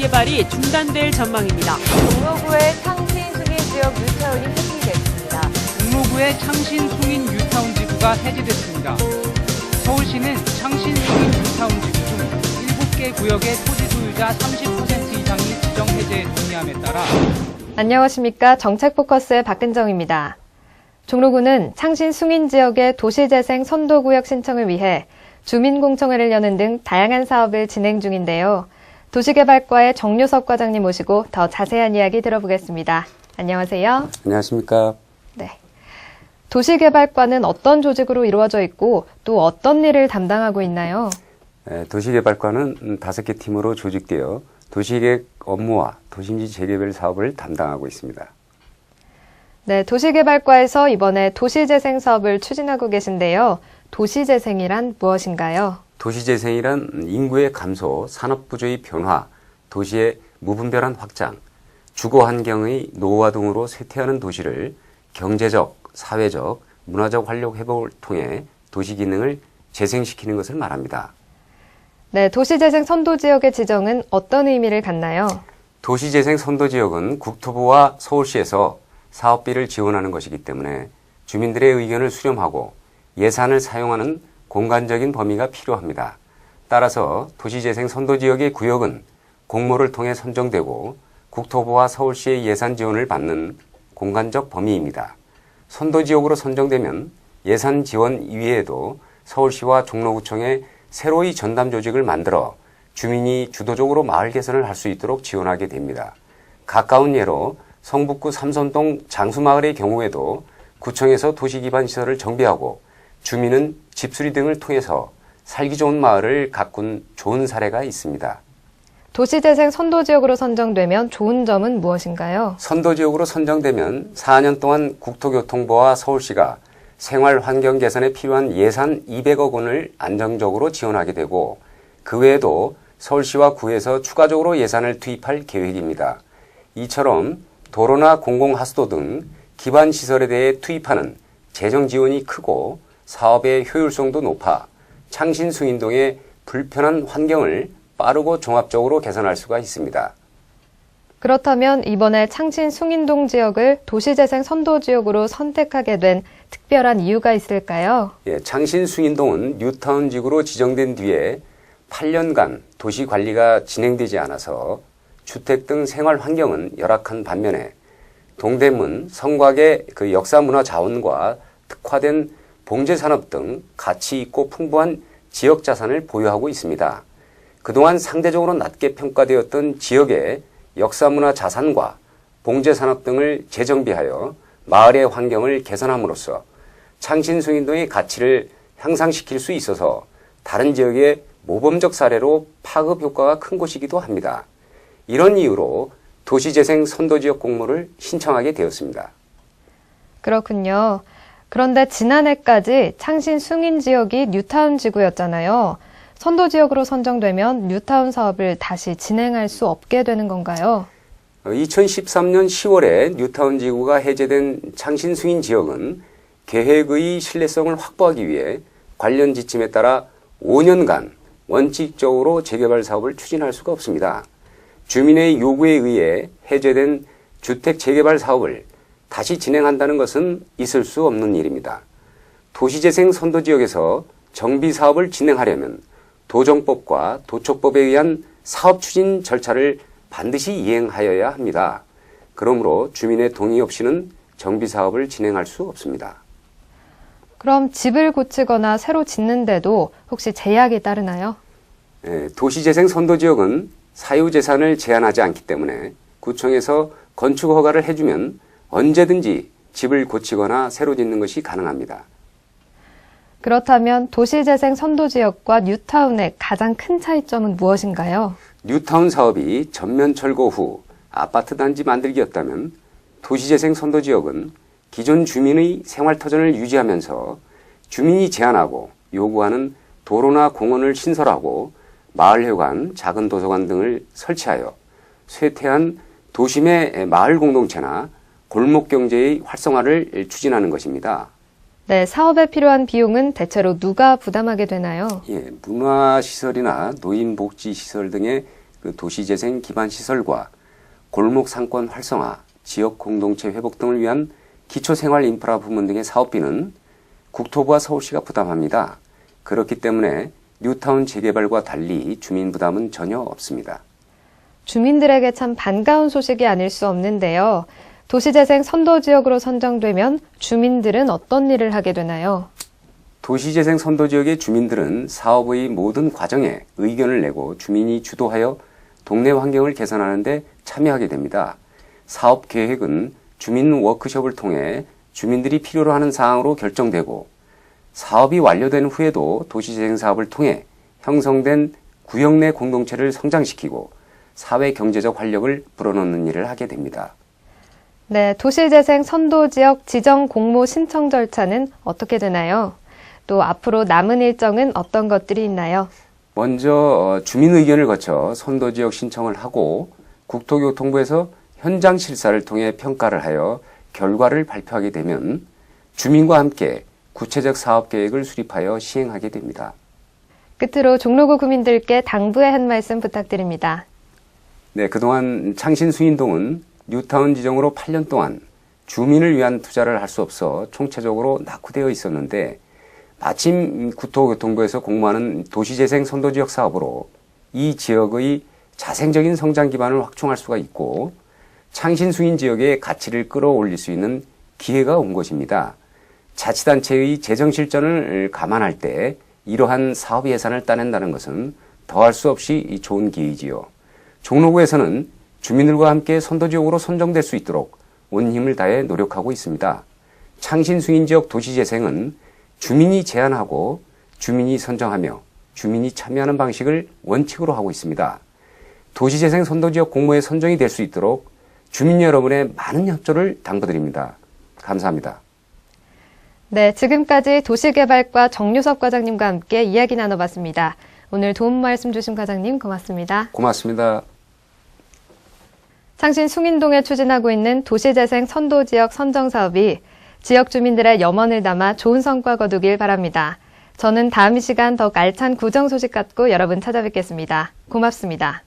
개발이 중단될 전망입니다. 종로구의 창신 수민 지역 뉴타운이 해체됐습니다. 종로구의 창신 숭인 뉴타운 지구가 해제됐습니다. 서울시는 창신 숭인 뉴타운 지구 중 7개 구역의 토지 소유자 30% 이상이 지정 해제에 동의함에 따라 안녕하십니까. 정책 포커스의 박근정입니다. 종로구는 창신 숭인 지역의 도시재생 선도구역 신청을 위해 주민공청회를 여는 등 다양한 사업을 진행 중인데요. 도시개발과의 정유섭 과장님 모시고 더 자세한 이야기 들어보겠습니다. 안녕하세요. 안녕하십니까. 네. 도시개발과는 어떤 조직으로 이루어져 있고 또 어떤 일을 담당하고 있나요? 에, 도시개발과는 음, 다섯 개 팀으로 조직되어 도시계획 업무와 도심지 재개발 사업을 담당하고 있습니다. 네, 도시개발과에서 이번에 도시재생 사업을 추진하고 계신데요. 도시재생이란 무엇인가요? 도시재생이란 인구의 감소, 산업부조의 변화, 도시의 무분별한 확장, 주거 환경의 노후화 등으로 쇠퇴하는 도시를 경제적, 사회적, 문화적 활력 회복을 통해 도시 기능을 재생시키는 것을 말합니다. 네, 도시재생 선도지역의 지정은 어떤 의미를 갖나요? 도시재생 선도지역은 국토부와 서울시에서 사업비를 지원하는 것이기 때문에 주민들의 의견을 수렴하고 예산을 사용하는 공간적인 범위가 필요합니다. 따라서 도시재생 선도지역의 구역은 공모를 통해 선정되고 국토부와 서울시의 예산 지원을 받는 공간적 범위입니다. 선도지역으로 선정되면 예산 지원 이외에도 서울시와 종로구청에 새로이 전담 조직을 만들어 주민이 주도적으로 마을 개선을 할 수 있도록 지원하게 됩니다. 가까운 예로 성북구 삼선동 장수마을의 경우에도 구청에서 도시 기반 시설을 정비하고 주민은 집수리 등을 통해서 살기 좋은 마을을 가꾼 좋은 사례가 있습니다. 도시재생 선도지역으로 선정되면 좋은 점은 무엇인가요? 선도지역으로 선정되면 4년 동안 국토교통부와 서울시가 생활 환경 개선에 필요한 예산 200억 원을 안정적으로 지원하게 되고 그 외에도 서울시와 구에서 추가적으로 예산을 투입할 계획입니다. 이처럼 도로나 공공하수도 등 기반 시설에 대해 투입하는 재정 지원이 크고 사업의 효율성도 높아 창신 수인동의 불편한 환경을 빠르고 종합적으로 개선할 수가 있습니다. 그렇다면 이번에 창신 숭인동 지역을 도시재생 선도 지역으로 선택하게 된 특별한 이유가 있을까요? 예, 창신 숭인동은 뉴타운 지구로 지정된 뒤에 8년간 도시 관리가 진행되지 않아서 주택 등 생활 환경은 열악한 반면에 동대문, 성곽의 그 역사 문화 자원과 특화된 봉제 산업 등 가치 있고 풍부한 지역 자산을 보유하고 있습니다. 그동안 상대적으로 낮게 평가되었던 지역의 역사 문화 자산과 봉제 산업 등을 재정비하여 마을의 환경을 개선함으로써 창신숭인동의 가치를 향상시킬 수 있어서 다른 지역의 모범적 사례로 파급 효과가 큰 곳이기도 합니다. 이런 이유로 도시재생 선도지역 공모를 신청하게 되었습니다. 그렇군요. 그런데 지난해까지 창신 숭인 지역이 뉴타운 지구였잖아요. 선도 지역으로 선정되면 뉴타운 사업을 다시 진행할 수 없게 되는 건가요? 2013년 10월에 뉴타운 지구가 해제된 창신 승인 지역은 계획의 신뢰성을 확보하기 위해 관련 지침에 따라 5년간 원칙적으로 재개발 사업을 추진할 수가 없습니다. 주민의 요구에 의해 해제된 주택 재개발 사업을 다시 진행한다는 것은 있을 수 없는 일입니다. 도시재생 선도지역에서 정비 사업을 진행하려면 도정법과 도촉법에 의한 사업 추진 절차를 반드시 이행하여야 합니다. 그러므로 주민의 동의 없이는 정비 사업을 진행할 수 없습니다. 그럼 집을 고치거나 새로 짓는데도 혹시 제약이 따르나요? 예, 도시재생 선도지역은 사유재산을 제한하지 않기 때문에 구청에서 건축 허가를 해주면 언제든지 집을 고치거나 새로 짓는 것이 가능합니다. 그렇다면 도시재생 선도지역과 뉴타운의 가장 큰 차이점은 무엇인가요? 뉴타운 사업이 전면 철거 후 아파트 단지 만들기였다면 도시재생 선도지역은 기존 주민의 생활터전을 유지하면서 주민이 제안하고 요구하는 도로나 공원을 신설하고 마을회관, 작은 도서관 등을 설치하여 쇠퇴한 도심의 마을 공동체나 골목 경제의 활성화를 추진하는 것입니다. 네, 사업에 필요한 비용은 대체로 누가 부담하게 되나요? 예, 문화시설이나 노인복지시설 등의 그 도시재생 기반 시설과 골목 상권 활성화, 지역 공동체 회복 등을 위한 기초생활 인프라 부문 등의 사업비는 국토부와 서울시가 부담합니다. 그렇기 때문에 뉴타운 재개발과 달리 주민 부담은 전혀 없습니다. 주민들에게 참 반가운 소식이 아닐 수 없는데요. 도시재생 선도지역으로 선정되면 주민들은 어떤 일을 하게 되나요? 도시재생 선도지역의 주민들은 사업의 모든 과정에 의견을 내고 주민이 주도하여 동네 환경을 개선하는 데 참여하게 됩니다. 사업 계획은 주민 워크숍을 통해 주민들이 필요로 하는 사항으로 결정되고 사업이 완료된 후에도 도시재생 사업을 통해 형성된 구역 내 공동체를 성장시키고 사회 경제적 활력을 불어넣는 일을 하게 됩니다. 네, 도시재생 선도지역 지정 공모 신청 절차는 어떻게 되나요? 또 앞으로 남은 일정은 어떤 것들이 있나요? 먼저 어, 주민 의견을 거쳐 선도지역 신청을 하고 국토교통부에서 현장 실사를 통해 평가를 하여 결과를 발표하게 되면 주민과 함께 구체적 사업 계획을 수립하여 시행하게 됩니다. 끝으로 종로구 구민들께 당부의 한 말씀 부탁드립니다. 네, 그동안 창신 수인동은 뉴타운 지정으로 8년 동안 주민을 위한 투자를 할 수 없어 총체적으로 낙후되어 있었는데 마침 국토교통부에서 공모하는 도시재생 선도지역 사업으로 이 지역의 자생적인 성장 기반을 확충할 수가 있고 창신 수인 지역의 가치를 끌어올릴 수 있는 기회가 온 것입니다. 자치단체의 재정 실전을 감안할 때 이러한 사업 예산을 따낸다는 것은 더할 수 없이 좋은 기회이지요. 종로구에서는 주민들과 함께 선도지역으로 선정될 수 있도록 온 힘을 다해 노력하고 있습니다. 창신 수인 지역 도시재생은 주민이 제안하고 주민이 선정하며 주민이 참여하는 방식을 원칙으로 하고 있습니다. 도시재생 선도지역 공모에 선정이 될 수 있도록 주민 여러분의 많은 협조를 당부드립니다. 감사합니다. 네, 지금까지 도시개발과 정유섭 과장님과 함께 이야기 나눠봤습니다. 오늘 도움 말씀 주신 과장님 고맙습니다. 고맙습니다. 창신 숭인동에 추진하고 있는 도시재생 선도지역 선정 사업이 지역 주민들의 염원을 담아 좋은 성과 거두길 바랍니다. 저는 다음 이 시간 더 알찬 구정 소식 갖고 여러분 찾아뵙겠습니다. 고맙습니다.